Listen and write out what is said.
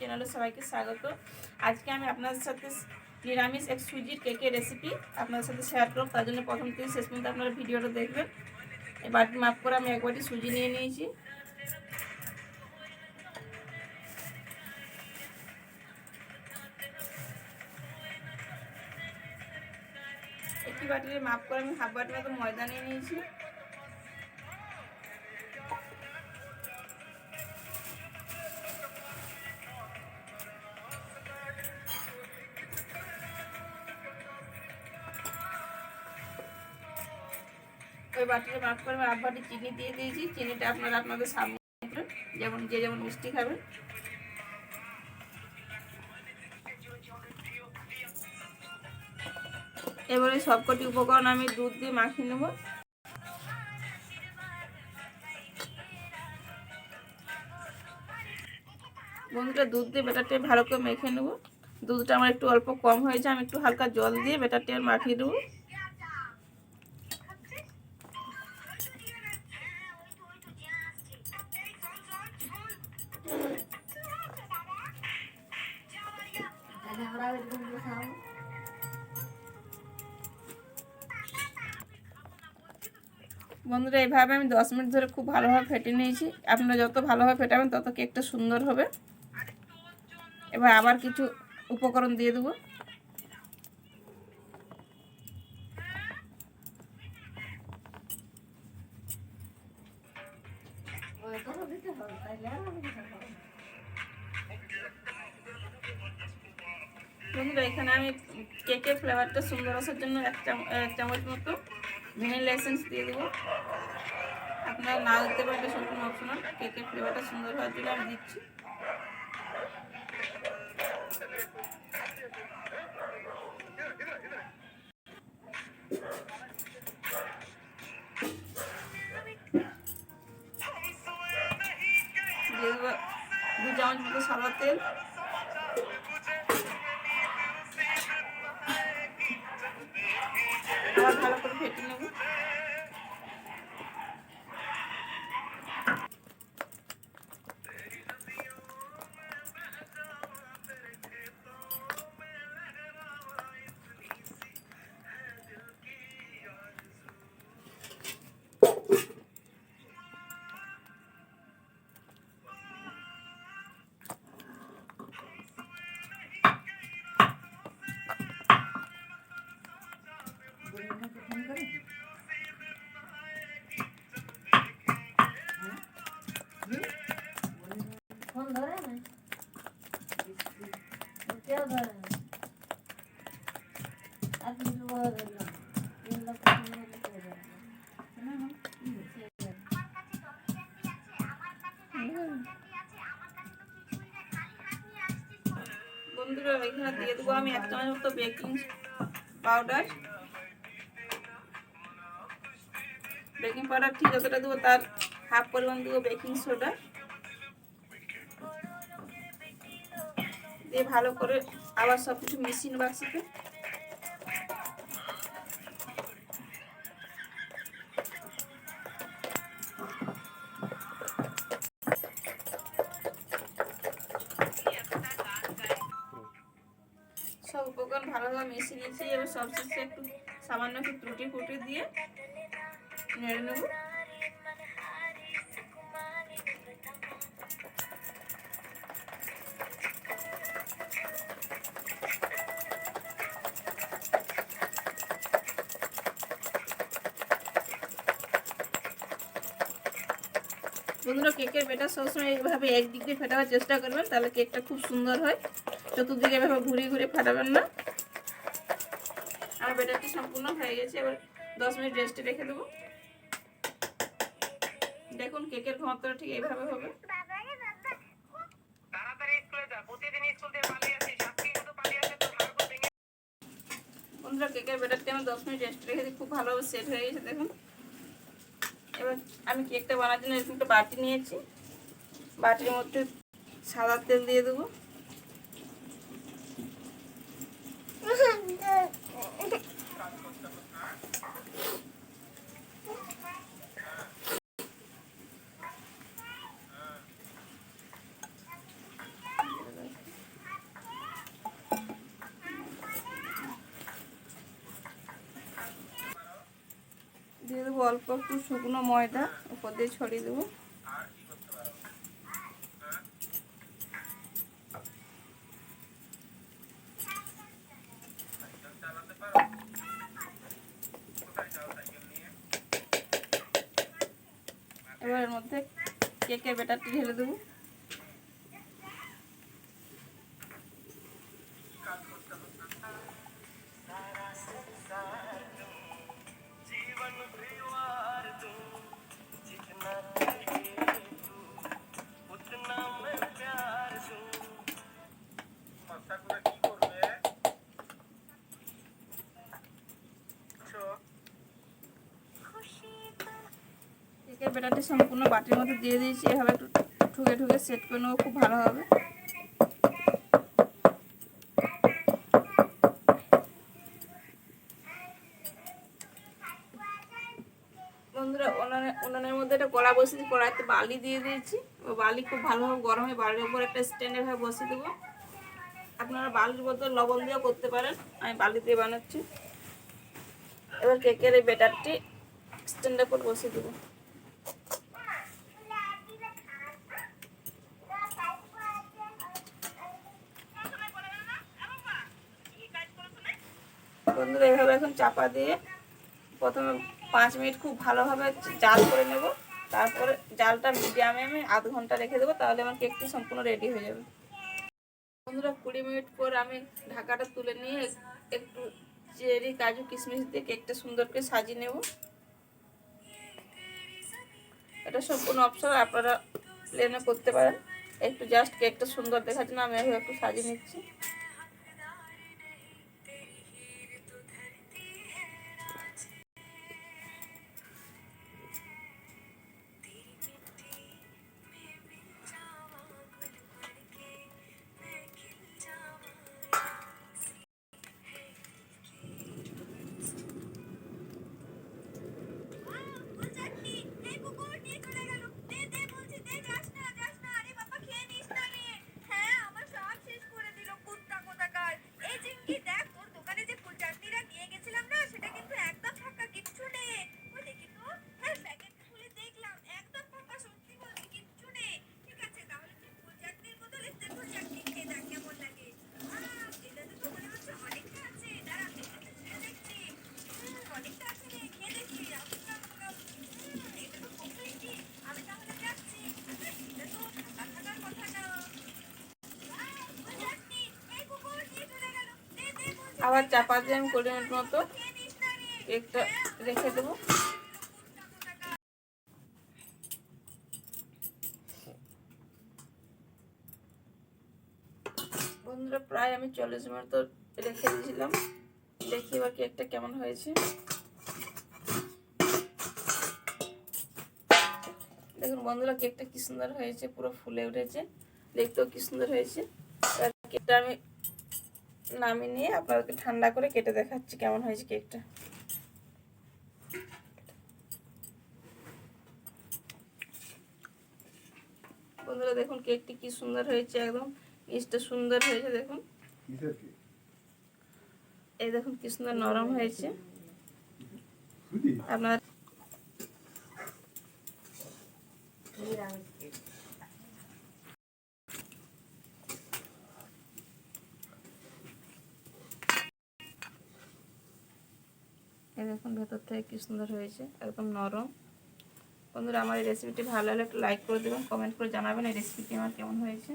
চ্যানেলে সবাইকে স্বাগত। আজকে আমি আপনাদের সাথে নিরামিষ এক সুজির কেকের রেসিপি আপনাদের সাথে শেয়ার করব। তার জন্য প্রথম থেকে শেষ পর্যন্ত আপনারা ভিডিওটা দেখবেন। এই বাটি মাপ করে আমি এক বাটি সুজি নিয়ে নিয়েছি। একটি বাটির মাপ করে আমি হাফ বাটি মতো ময়দা নিয়ে নিয়েছি। ওই বাটিতে মাপ করে আমি হাফ বাটি চিনি দিয়ে দিয়েছি। চিনিটা আপনারা আপনাদের সামনে যেমন যে যেমন মিষ্টি খাবেন এবারে সবকটি উপকরণ আমি দুধ দিয়ে মাখিয়ে নেব। বন্ধুটা দুধ দিয়ে বেটারটা ভালো করে মেখে নেব। দুধটা আমার একটু অল্প কম হয়েছে। আমি একটু হালকা জল দিয়ে বেটারটা মাখিয়ে দেবো বন্ধুরা এইভাবে আমি দশ মিনিট ধরে খুব ভালোভাবে ফেটে নিয়েছি। আপনারা যত ভালোভাবে ফেটাবেন, তত কেকটা সুন্দর হবে। এবার আবার কিছু উপকরণ দিয়ে দেবো। বন্ধুরা, এখানে আমি কেকের ফ্লেভারটা সুন্দর আসার জন্য এক চাম- এক চামচ মতো ভ্যানিলা এসেন্স দিয়ে দেবো। আপনারা না দিতে পারেন এটা সম্পূর্ণ অপশনাল কেকের ফ্লেভারটা সুন্দর হওয়ার জন্য আমি দিচ্ছি। দু চামচ মতো সাদা তেল। ভালো করে ফেটে বন্ধুরা এখানে দিয়ে দেবো। আমি এক চামচ মতো পাউডার বেকিং পাউডার ঠিক যতটা দেবো, তার হাফ পরিমাণ দেবো বেকিং সোডা দিয়ে ভালো করে আবার সব কিছু মিশিয়ে নেব একসাথে সব উপকরণ ভালোভাবে মিশিয়ে নিয়েছি এবার সব শেষে একটু সামান্য একটু ত্রুটি ফুটি দিয়ে নেড়ে নেব। বন্ধুরা কেকের বেটার সবসময় এইভাবে একদিক দিয়ে ফেটাবার চেষ্টা করবেন, তাহলে কেকটা খুব সুন্দর হয়। চতুর্দিকে এভাবে ঘুরে ঘুরে ফাটাবেন না। আমার বেটারটি সম্পূর্ণ হয়ে গেছে, এবার দশ মিনিট রেস্টে রেখে দেবো। দেখুন কেকের ঘনত্বটা ঠিক এইভাবে হবে। বন্ধুরা, কেকের বেটারটি আমি দশ মিনিট রেস্ট রেখে খুব ভালোভাবে সেট হয়ে গেছে, দেখুন। এবার আমি কেকটা বানার জন্য এরকম একটা বাটি নিয়েছি। বাটির মধ্যে সাদা তেল দিয়ে দেবো দেবো অল্প একটু শুকনো ময়দা উপর দিয়ে ছড়িয়ে দেবো। এবার এর মধ্যে কেকের ব্যাটারটি ঢেলে দেবো। কেকের ব্যাটারটি সম্পূর্ণ বাটির মধ্যে দিয়ে দিয়েছি। এভাবে একটু ঠুকে ঠুকে সেট করে নেব, খুব ভালো হবে। বন্ধুরা, উনানে মধ্যে একটা কড়া বসিয়ে কড়াইতে বালি দিয়ে দিয়েছি। বালি খুব ভালোভাবে গরম হয়ে বালির একটা বসিয়ে দেবো। আপনারা বালির বদলে লবণ দিয়েও করতে পারেন। আমি বালি দিয়ে বানাচ্ছি। এবার কেকের এই ব্যাটারটি স্ট্যান্ডের উপর বসিয়ে দেবো বন্ধুরা এইভাবে এখন চাপা দিয়ে প্রথমে পাঁচ মিনিট খুব ভালোভাবে জাল করে নেব। তারপরে জালটা মিডিয়ামে আমি আধ ঘণ্টা রেখে দেবো, তাহলে আমার কেকটি সম্পূর্ণ রেডি হয়ে যাবে। বন্ধুরা, কুড়ি মিনিট পর আমি ঢাকাটা তুলে নিয়ে একটু চেরি, কাজু, কিশমিশ দিয়ে কেকটা সুন্দর করে সাজিয়ে নেব। এটা সম্পূর্ণ অপশন, আপনারা প্লেনে করতে পারেন। একটু জাস্ট কেকটা সুন্দর দেখার জন্য আমি একটু সাজিয়ে নিচ্ছি। আবার চাপা দিয়ে আমি কুড়ি মিনিট মতো কেকটা রেখে দেবো। বন্ধুরা, প্রায় আমি চল্লিশ মিনিট তো রেখে দিয়েছিলাম। দেখি এবার কেকটা কেমন হয়েছে। দেখুন বন্ধুরা, কেকটা কি সুন্দর হয়েছে, পুরো ফুলে উঠেছে। দেখতেও কি সুন্দর হয়েছে। কেকটা আমি নামিয়ে নিয়ে আপনাদেরকে ঠান্ডা করে কেটে দেখাচ্ছি কেমন হয়েছে কেকটা। বন্ধুরা দেখুন কেকটি কি সুন্দর হয়েছে একদম। ইস্টটা সুন্দর হয়েছে দেখুন। এই দেখুন কি সুন্দর নরম হয়েছে। আপনার দেখুন, ভেতর থেকে কি সুন্দর হয়েছে, একদম নরম। বন্ধুরা, আমার এই রেসিপিটি ভালো হলে একটু লাইক করে দেবেন কমেন্ট করে জানাবেন এই রেসিপিটি আমার কেমন হয়েছে।